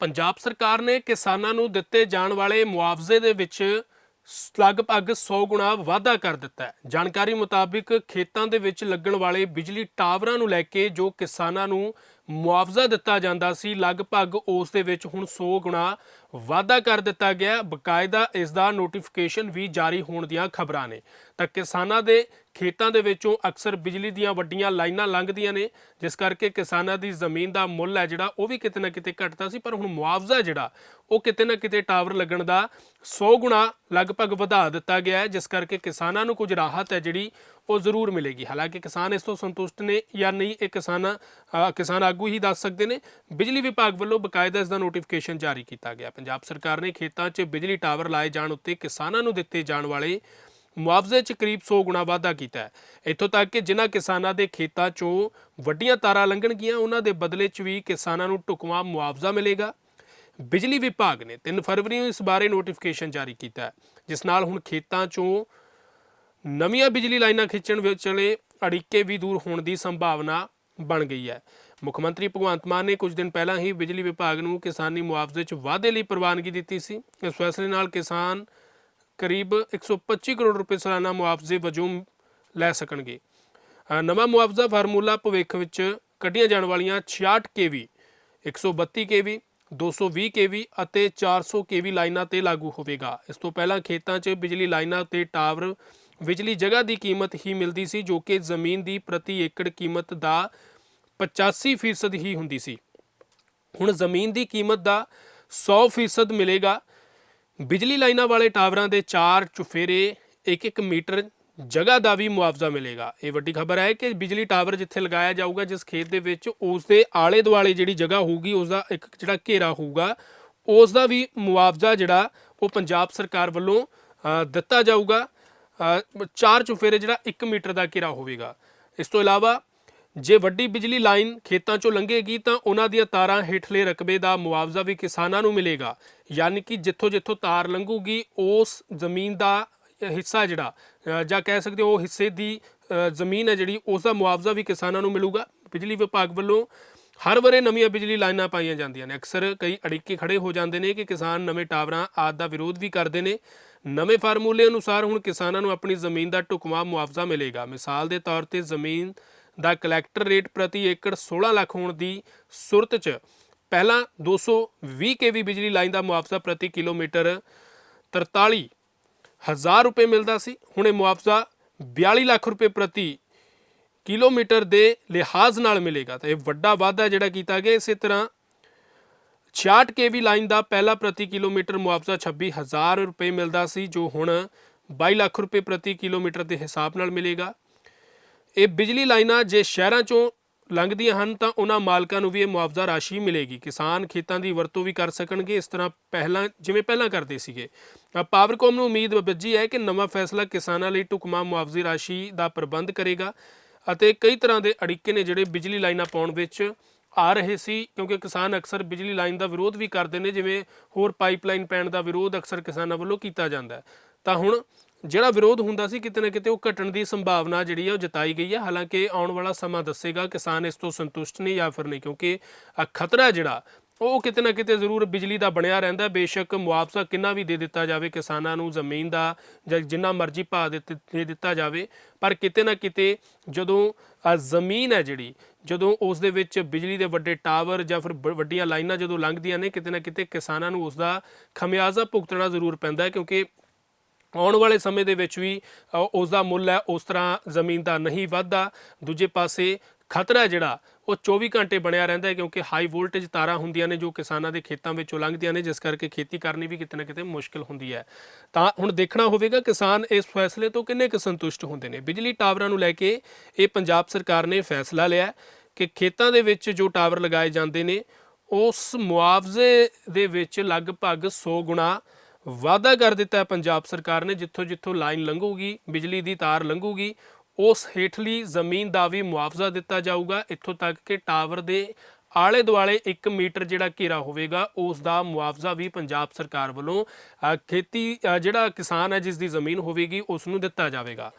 ਪੰਜਾਬ ਸਰਕਾਰ ਨੇ ਕਿਸਾਨਾਂ ਨੂੰ ਦਿੱਤੇ ਜਾਣ ਵਾਲੇ ਮੁਆਵਜ਼ੇ ਦੇ ਵਿੱਚ ਲਗਭਗ 100 ਗੁਣਾ ਵਾਧਾ ਕਰ ਦਿੱਤਾ ਹੈ। ਜਾਣਕਾਰੀ ਮੁਤਾਬਿਕ ਖੇਤਾਂ ਦੇ ਵਿੱਚ ਲੱਗਣ ਵਾਲੇ ਬਿਜਲੀ ਟਾਵਰਾਂ ਨੂੰ ਲੈ ਕੇ ਜੋ ਕਿਸਾਨਾਂ ਨੂੰ ਮੁਆਵਜ਼ਾ ਦਿੱਤਾ ਜਾਂਦਾ ਸੀ। ਲਗਭਗ ਉਸ ਦੇ ਵਿੱਚ ਹੁਣ 100 ਗੁਣਾ ਵਾਧਾ ਕਰ ਦਿੱਤਾ ਗਿਆ। ਹੈ। ਬਕਾਇਦਾ ਇਸ ਦਾ ਨੋਟੀਫਿਕੇਸ਼ਨ ਵੀ ਜਾਰੀ ਹੋਣ ਦੀਆਂ ਖਬਰਾਂ ਨੇ। ਤਾਂ ਕਿਸਾਨਾਂ ਦੇ ਖੇਤਾਂ ਦੇ ਵਿੱਚੋਂ ਅਕਸਰ ਬਿਜਲੀ ਦੀਆਂ ਵੱਡੀਆਂ ਲਾਈਨਾਂ ਲੰਘਦੀਆਂ ਨੇ ਜਿਸ ਕਰਕੇ ਕਿਸਾਨਾਂ ਦੀ ਜ਼ਮੀਨ ਦਾ ਮੁੱਲ ਹੈ ਜਿਹੜਾ ਉਹ ਵੀ ਕਿਤੇ ਨਾ ਕਿਤੇ ਘਟਦਾ ਸੀ। ਪਰ ਹੁਣ ਮੁਆਵਜ਼ਾ ਜਿਹੜਾ ਉਹ ਕਿਤੇ ਨਾ ਕਿਤੇ ਟਾਵਰ ਲੱਗਣ ਦਾ 100 ਗੁਣਾ ਲਗਭਗ ਵਧਾ ਦਿੱਤਾ ਗਿਆ ਹੈ ਜਿਸ ਕਰਕੇ ਕਿਸਾਨਾਂ ਨੂੰ ਕੁਝ ਰਾਹਤ ਹੈ ਜਿਹੜੀ ਉਹ ਜ਼ਰੂਰ ਮਿਲੇਗੀ। ਹਾਲਾਂਕਿ ਕਿਸਾਨ ਇਸ ਤੋਂ ਸੰਤੁਸ਼ਟ ਨੇ ਜਾਂ ਨਹੀਂ ਇਹ ਕਿਸਾਨ ਅ, ਕਿਸਾਨ ਆਗੂ ਹੀ ਦੱਸ ਸਕਦੇ ਨੇ, ਬਿਜਲੀ ਵਿਭਾਗ ਵੱਲੋਂ ਬਕਾਇਦਾ ਇਸ ਦਾ ਨੋਟੀਫਿਕੇਸ਼ਨ ਜਾਰੀ ਕੀਤਾ ਗਿਆ। ਪੰਜਾਬ ਸਰਕਾਰ ਨੇ ਖੇਤਾਂ 'ਚ ਬਿਜਲੀ ਟਾਵਰ ਲਾਏ ਜਾਣ ਉੱਤੇ ਕਿਸਾਨਾਂ ਨੂੰ ਦਿੱਤੇ ਜਾਣ ਵਾਲੇ ਮੁਆਵਜ਼ੇ 'ਚ ਕਰੀਬ 100 ਗੁਣਾ ਵਾਧਾ ਕੀਤਾ ਹੈ। ਇੱਥੋਂ ਤੱਕ ਕਿ ਜਿਨ੍ਹਾਂ ਕਿਸਾਨਾਂ ਦੇ ਖੇਤਾਂ 'ਚੋਂ ਵੱਡੀਆਂ ਤਾਰਾਂ ਲੰਘਣਗੀਆਂ ਉਹਨਾਂ ਦੇ ਬਦਲੇ 'ਚ ਵੀ ਕਿਸਾਨਾਂ ਨੂੰ ਢੁਕਵਾਂ ਮੁਆਵਜ਼ਾ ਮਿਲੇਗਾ। ਬਿਜਲੀ ਵਿਭਾਗ ਨੇ 3 ਫਰਵਰੀ ਨੂੰ ਇਸ ਬਾਰੇ ਨੋਟੀਫਿਕੇਸ਼ਨ ਜਾਰੀ ਕੀਤਾ ਹੈ, ਜਿਸ ਨਾਲ ਹੁਣ ਖੇਤਾਂ 'ਚੋਂ ਨਵੀਆਂ ਬਿਜਲੀ ਲਾਈਨਾਂ ਖਿੱਚਣ ਵਿਚਲੇ ਅੜਿੱਕੇ ਵੀ ਦੂਰ ਹੋਣ ਦੀ ਸੰਭਾਵਨਾ ਬਣ ਗਈ ਹੈ। ਮੁੱਖ ਮੰਤਰੀ ਭਗਵੰਤ ਮਾਨ ਨੇ ਕੁਝ ਦਿਨ ਪਹਿਲਾਂ ਹੀ ਬਿਜਲੀ ਵਿਭਾਗ ਨੂੰ ਕਿਸਾਨੀ ਮੁਆਵਜ਼ੇ 'ਚ ਵਾਧੇ ਲਈ ਪ੍ਰਵਾਨਗੀ ਦਿੱਤੀ ਸੀ। ਇਸ ਫੈਸਲੇ ਨਾਲ ਕਿਸਾਨ ਕਰੀਬ 125 ਕਰੋੜ ਰੁਪਏ ਸਾਲਾਨਾ ਮੁਆਵਜ਼ੇ ਵਜੋਂ ਲੈ ਸਕਣਗੇ। ਨਵਾਂ ਮੁਆਵਜ਼ਾ ਫਾਰਮੂਲਾ ਭਵਿੱਖ ਵਿੱਚ ਕੱਢੀਆਂ ਜਾਣ ਵਾਲੀਆਂ 66 ਕੇਵੀ 132 ਕੇਵੀ 220 ਕੇਵੀ ਅਤੇ 400 ਕੇਵੀ ਲਾਈਨਾਂ ਤੇ ਲਾਗੂ ਹੋਵੇਗਾ। ਇਸ ਤੋਂ ਪਹਿਲਾਂ ਖੇਤਾਂ 'ਚ ਬਿਜਲੀ ਲਾਈਨਾਂ ਤੇ ਟਾਵਰ ਬਿਜਲੀ ਜਗ੍ਹਾ ਦੀ ਕੀਮਤ ਹੀ ਮਿਲਦੀ ਸੀ, ਜੋ ਕਿ ਜ਼ਮੀਨ ਦੀ ਪ੍ਰਤੀ ਏਕੜ ਕੀਮਤ ਦਾ 85% ਹੀ ਹੁੰਦੀ ਸੀ। ਹੁਣ ਜ਼ਮੀਨ ਦੀ ਕੀਮਤ ਦਾ 100% ਮਿਲੇਗਾ। ਬਿਜਲੀ ਲਾਈਨਾਂ ਵਾਲੇ ਟਾਵਰਾਂ ਦੇ ਚਾਰ ਚੁਫੇਰੇ 1-1 ਮੀਟਰ ਜਗ੍ਹਾ ਦਾ ਵੀ ਮੁਆਵਜ਼ਾ ਮਿਲੇਗਾ। ਇਹ ਵੱਡੀ ਖਬਰ ਹੈ ਕਿ ਬਿਜਲੀ ਟਾਵਰ ਜਿੱਥੇ ਲਗਾਇਆ ਜਾਊਗਾ, ਜਿਸ ਖੇਤ ਦੇ ਵਿੱਚ ਉਸ ਦੇ ਆਲੇ ਦੁਆਲੇ ਜਿਹੜੀ ਜਗ੍ਹਾ ਹੋਊਗੀ ਉਸ ਦਾ ਇੱਕ ਜਿਹੜਾ ਘੇਰਾ ਹੋਊਗਾ ਉਸ ਦਾ ਵੀ ਮੁਆਵਜ਼ਾ ਜਿਹੜਾ ਉਹ ਪੰਜਾਬ ਸਰਕਾਰ ਵੱਲੋਂ ਦਿੱਤਾ ਜਾਊਗਾ। ਚਾਰ ਚੁਫੇਰੇ ਜਿਹੜਾ 1 ਮੀਟਰ ਦਾ ਘੇਰਾ ਹੋਵੇਗਾ। ਇਸ ਤੋਂ ਇਲਾਵਾ ਜੇ ਵੱਡੀ ਬਿਜਲੀ ਲਾਈਨ ਖੇਤਾਂ 'ਚੋਂ ਲੰਘੇਗੀ ਤਾਂ ਉਹਨਾਂ ਦੀਆਂ ਤਾਰਾਂ ਹੇਠਲੇ ਰਕਬੇ ਦਾ ਮੁਆਵਜ਼ਾ ਵੀ ਕਿਸਾਨਾਂ ਨੂੰ ਮਿਲੇਗਾ। ਯਾਨੀ ਕਿ ਜਿੱਥੋਂ ਜਿੱਥੋਂ ਤਾਰ ਲੰਘੂਗੀ, ਉਸ ਜ਼ਮੀਨ ਦਾ ਹਿੱਸਾ ਜਿਹੜਾ ਜਾਂ ਕਹਿ ਸਕਦੇ ਹੋ ਉਹ ਹਿੱਸੇ ਦੀ ਜ਼ਮੀਨ ਹੈ ਜਿਹੜੀ, ਉਸ ਦਾ ਮੁਆਵਜ਼ਾ ਵੀ ਕਿਸਾਨਾਂ ਨੂੰ ਮਿਲੂਗਾ। ਬਿਜਲੀ ਵਿਭਾਗ ਵੱਲੋਂ ਹਰ ਵਰੇ ਨਵੀਆਂ ਬਿਜਲੀ ਲਾਈਨਾਂ ਪਾਈਆਂ ਜਾਂਦੀਆਂ ਨੇ। ਅਕਸਰ ਕਈ ਅੜਿੱਕੇ ਖੜੇ ਹੋ ਜਾਂਦੇ ਨੇ ਕਿ ਕਿਸਾਨ ਨਵੇਂ ਟਾਵਰਾਂ ਆਦ ਦਾ ਵਿਰੋਧ ਵੀ ਕਰਦੇ ਨੇ। ਨਵੇਂ ਫਾਰਮੂਲੇ ਅਨੁਸਾਰ ਹੁਣ ਕਿਸਾਨਾਂ ਨੂੰ ਆਪਣੀ ਜ਼ਮੀਨ ਦਾ ਢੁਕਵਾਂ ਮੁਆਵਜ਼ਾ ਮਿਲੇਗਾ। ਮਿਸਾਲ ਦੇ ਤੌਰ ਤੇ ਜ਼ਮੀਨ ਦਾ ਕਲੈਕਟਰ ਰੇਟ ਪ੍ਰਤੀ ਏਕੜ 16 ਲੱਖ ਹੋਣ ਦੀ ਸੂਰਤ 'ਚ। ਪਹਿਲਾਂ 220 ਕੇਵੀ ਬਿਜਲੀ ਲਾਈਨ ਦਾ ਮੁਆਵਜ਼ਾ ਪ੍ਰਤੀ ਕਿਲੋਮੀਟਰ 43 ਹਜ਼ਾਰ ਰੁਪਏ ਮਿਲਦਾ ਸੀ। ਹੁਣ ਇਹ ਮੁਆਵਜ਼ਾ 42 ਲੱਖ ਰੁਪਏ ਪ੍ਰਤੀ ਕਿਲੋਮੀਟਰ ਦੇ ਲਿਹਾਜ਼ ਨਾਲ ਮਿਲੇਗਾ। ਤਾਂ ਇਹ ਵੱਡਾ ਵਾਧਾ ਜਿਹੜਾ ਕੀਤਾ ਗਿਆ। ਇਸੇ ਤਰ੍ਹਾਂ 66 ਕੇਵੀ ਲਾਈਨ ਦਾ ਪਹਿਲਾ ਪ੍ਰਤੀ ਕਿਲੋਮੀਟਰ ਮੁਆਵਜ਼ਾ 26000 ਰੁਪਏ ਮਿਲਦਾ ਸੀ, ਜੋ ਹੁਣ 22 ਲੱਖ ਰੁਪਏ ਪ੍ਰਤੀ ਕਿਲੋਮੀਟਰ ਦੇ ਹਿਸਾਬ ਨਾਲ ਮਿਲੇਗਾ। ਇਹ ਬਿਜਲੀ ਲਾਈਨਾਂ ਜੇ ਸ਼ਹਿਰਾਂ ਚੋਂ ਲੰਘਦੀਆਂ ਹਨ ਤਾਂ ਉਹਨਾਂ ਮਾਲਕਾਂ ਨੂੰ ਵੀ ਇਹ ਮੁਆਵਜ਼ਾ ਰਾਸ਼ੀ ਮਿਲੇਗੀ। ਕਿਸਾਨ ਖੇਤਾਂ ਦੀ ਵਰਤੋਂ ਵੀ ਕਰ ਸਕਣਗੇ। ਇਸ ਤਰ੍ਹਾਂ ਪਹਿਲਾਂ, ਜਿਵੇਂ ਪਹਿਲਾਂ ਕਰਦੇ ਸੀਗੇ। ਪਾਵਰਕੌਮ ਨੂੰ ਉਮੀਦ ਬੱਝੀ ਹੈ ਕਿ ਨਵਾਂ ਫੈਸਲਾ ਕਿਸਾਨਾਂ ਲਈ ਢੁਕਵਾਂ ਮੁਆਵਜ਼ੇ ਰਾਸ਼ੀ ਦਾ ਪ੍ਰਬੰਧ ਕਰੇਗਾ ਅਤੇ ਕਈ ਤਰ੍ਹਾਂ ਦੇ ਅੜਿੱਕੇ ਨੇ ਜਿਹੜੇ ਬਿਜਲੀ ਲਾਈਨਾਂ ਪਾਉਣ ਵਿੱਚ ਆ ਰਹੇ ਸੀ, ਕਿਉਂਕਿ ਕਿਸਾਨ ਅਕਸਰ ਬਿਜਲੀ ਲਾਈਨ ਦਾ ਵਿਰੋਧ ਵੀ ਕਰਦੇ ਨੇ, ਜਿਵੇਂ ਹੋਰ ਪਾਈਪਲਾਈਨ ਪੈਣ ਦਾ ਵਿਰੋਧ ਅਕਸਰ ਕਿਸਾਨਾਂ ਵੱਲੋਂ ਕੀਤਾ ਜਾਂਦਾ ਹੈ। ਤਾਂ ਹੁਣ ਜਿਹੜਾ ਵਿਰੋਧ ਹੁੰਦਾ ਸੀ ਕਿਤੇ ਨਾ ਕਿਤੇ ਉਹ ਘਟਣ ਦੀ ਸੰਭਾਵਨਾ ਜਿਹੜੀ ਹੈ ਉਹ ਜਤਾਈ ਗਈ ਹੈ ਹਾਲਾਂਕਿ ਆਉਣ ਵਾਲਾ ਸਮਾਂ ਦੱਸੇਗਾ ਕਿਸਾਨ ਇਸ ਤੋਂ ਸੰਤੁਸ਼ਟ ਨਹੀਂ ਜਾਂ ਫਿਰ ਨਹੀਂ, ਕਿਉਂਕਿ ਖਤਰਾ ਜਿਹੜਾ, ਉਹ ਕਿਤੇ ਨਾ ਕਿਤੇ ਜ਼ਰੂਰ ਬਿਜਲੀ ਦਾ ਬਣਿਆ ਰਹਿੰਦਾ ਬੇਸ਼ੱਕ ਮੁਆਵਜ਼ਾ ਕਿੰਨਾ ਵੀ ਦੇ ਦਿੱਤਾ ਜਾਵੇ ਕਿਸਾਨਾਂ ਨੂੰ, ਜ਼ਮੀਨ ਦਾ ਜਾਂ ਜਿੰਨਾ ਮਰਜ਼ੀ ਭਾਅ ਦੇ ਦਿੱਤਾ ਜਾਵੇ, ਪਰ ਕਿਤੇ ਨਾ ਕਿਤੇ ਜਦੋਂ ਜ਼ਮੀਨ ਹੈ ਜਿਹੜੀ, ਜਦੋਂ ਉਸ ਦੇ ਵਿੱਚ ਬਿਜਲੀ ਦੇ ਵੱਡੇ ਟਾਵਰ ਜਾਂ ਫਿਰ ਬ- ਵੱਡੀਆਂ ਲਾਈਨਾਂ ਜਦੋਂ ਲੰਘਦੀਆਂ ਨੇ, ਕਿਤੇ ਨਾ ਕਿਤੇ ਕਿਸਾਨਾਂ ਨੂੰ ਉਸ ਦਾ ਖਮਿਆਜ਼ਾ ਭੁਗਤਣਾ ਜ਼ਰੂਰ ਪੈਂਦਾ ਹੈ, ਕਿਉਂਕਿ ਆਉਣ ਵਾਲੇ ਸਮੇਂ ਦੇ ਵਿੱਚ ਵੀ ਅ, ਉਸ ਦਾ ਮੁੱਲ ਹੈ ਉਸ ਤਰ੍ਹਾਂ ਜ਼ਮੀਨ ਦਾ ਨਹੀਂ ਵੱਧਦਾ। ਦੂਜੇ ਪਾਸੇ ਖਤਰਾ ਜਿਹੜਾ ਉਹ 24 ਘੰਟੇ ਬਣਿਆ ਰਹਿੰਦਾ ਹੈ ਕਿਉਂਕਿ ਹਾਈ ਵੋਲਟੇਜ ਤਾਰਾਂ ਹੁੰਦੀਆਂ ਨੇ ਜੋ ਕਿਸਾਨਾਂ ਦੇ ਖੇਤਾਂ ਵਿੱਚੋਂ ਲੰਘਦੀਆਂ ਨੇ ਜਿਸ ਕਰਕੇ ਖੇਤੀ ਕਰਨੀ ਵੀ ਕਿਤੇ ਨਾ ਕਿਤੇ ਮੁਸ਼ਕਲ ਹੁੰਦੀ ਹੈ। ਤਾਂ ਹੁਣ ਦੇਖਣਾ ਹੋਵੇਗਾ ਕਿਸਾਨ ਇਸ ਫੈਸਲੇ ਤੋਂ ਕਿੰਨੇ ਕੁ ਸੰਤੁਸ਼ਟ ਹੁੰਦੇ ਨੇ। ਬਿਜਲੀ ਟਾਵਰਾਂ ਨੂੰ ਲੈ ਕੇ ਇਹ ਪੰਜਾਬ ਸਰਕਾਰ ਨੇ ਫੈਸਲਾ ਲਿਆ ਕਿ ਖੇਤਾਂ ਦੇ ਵਿੱਚ ਜੋ ਟਾਵਰ ਲਗਾਏ ਜਾਂਦੇ ਨੇ ਉਸ ਮੁਆਵਜ਼ੇ ਦੇ ਵਿੱਚ ਲਗਭਗ 100 ਗੁਣਾ ਵਾਅਦਾ ਕਰ ਦਿੱਤਾ ਹੈ ਪੰਜਾਬ ਸਰਕਾਰ ਨੇ ਜਿੱਥੋਂ ਜਿੱਥੋਂ ਲਾਈਨ ਲੰਘੂਗੀ, ਬਿਜਲੀ ਦੀ ਤਾਰ ਲੰਘੂਗੀ, ਉਸ ਹੇਠਲੀ ਜ਼ਮੀਨ ਦਾ ਵੀ ਮੁਆਵਜ਼ਾ ਦਿੱਤਾ ਜਾਊਗਾ। ਇੱਥੋਂ ਤੱਕ ਕਿ ਟਾਵਰ ਦੇ ਆਲੇ ਦੁਆਲੇ 1 ਮੀਟਰ ਜਿਹੜਾ ਘੇਰਾ ਹੋਵੇਗਾ, ਉਸ ਦਾ ਮੁਆਵਜ਼ਾ ਵੀ ਪੰਜਾਬ ਸਰਕਾਰ ਵੱਲੋਂ ਖੇਤੀ ਜਿਹੜਾ ਕਿਸਾਨ ਹੈ ਜਿਸ ਦੀ ਜ਼ਮੀਨ ਹੋਵੇਗੀ, ਉਸ ਨੂੰ ਦਿੱਤਾ ਜਾਵੇਗਾ।